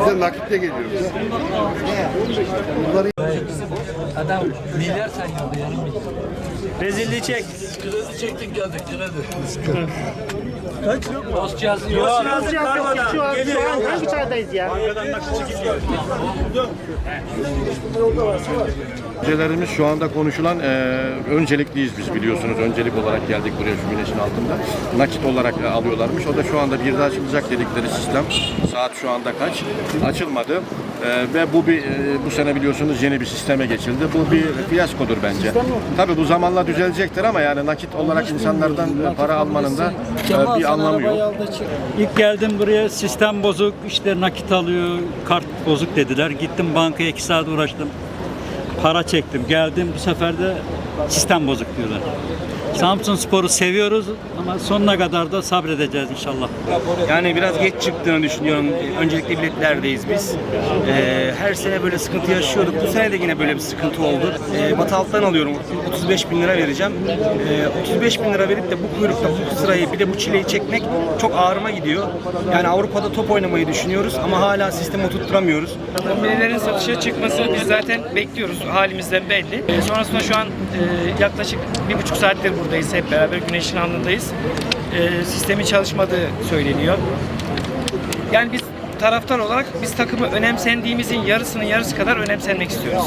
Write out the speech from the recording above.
Bize nakitle geliyoruz. Bunları Adam milyar sayıyordu yarım milyar. Rezilliği çek. Kredi çektik geldik kredi. Kaç yok mu? Dost yazıyor. Hazır kargoda. Şu an, Geliyor. An hangi çağdayız ya? Projelerimiz şu anda konuşulan e, öncelikliyiz biz biliyorsunuz. Öncelik olarak geldik buraya şu güneşin altında. Nakit olarak e, alıyorlarmış. O da şu anda bir de açılacak dedikleri sistem. Saat şu anda kaç? Açılmadı. E, ve bu bir e, bu sene biliyorsunuz yeni bir sisteme geçildi. Bu bir fiyaskodur bence. Tabii bu zamanla düzelecektir ama yani nakit olarak insanlardan e, para almanın da e, bir anlamı yok. İlk geldim buraya sistem bozuk, işte nakit alıyor, kart bozuk dediler. Gittim bankaya iki saat uğraştım. Para çektim. Geldim bu sefer de sistem bozuk diyorlar. Samsun Spor'u seviyoruz ama sonuna kadar da sabredeceğiz inşallah. Yani biraz geç çıktığını düşünüyorum. Öncelikle biletlerdeyiz biz. Ee, her sene böyle sıkıntı yaşıyorduk. Bu sene de yine böyle bir sıkıntı oldu. Ee, Batı alttan alıyorum. 35 bin lira vereceğim. Ee, 35 bin lira verip de bu kuyrukta bu sırayı bir de bu çileyi çekmek çok ağrıma gidiyor. Yani Avrupa'da top oynamayı düşünüyoruz ama hala sistemi oturtturamıyoruz. Kombinelerin satışa çıkması biz zaten bekliyoruz. Halimizden belli. E, sonrasında şu an e, yaklaşık bir buçuk saattir buradayız hep beraber. Güneşin alnındayız. E, sistemin çalışmadığı söyleniyor. Yani biz taraftar olarak biz takımı önemsendiğimizin yarısının yarısı kadar önemsenmek istiyoruz.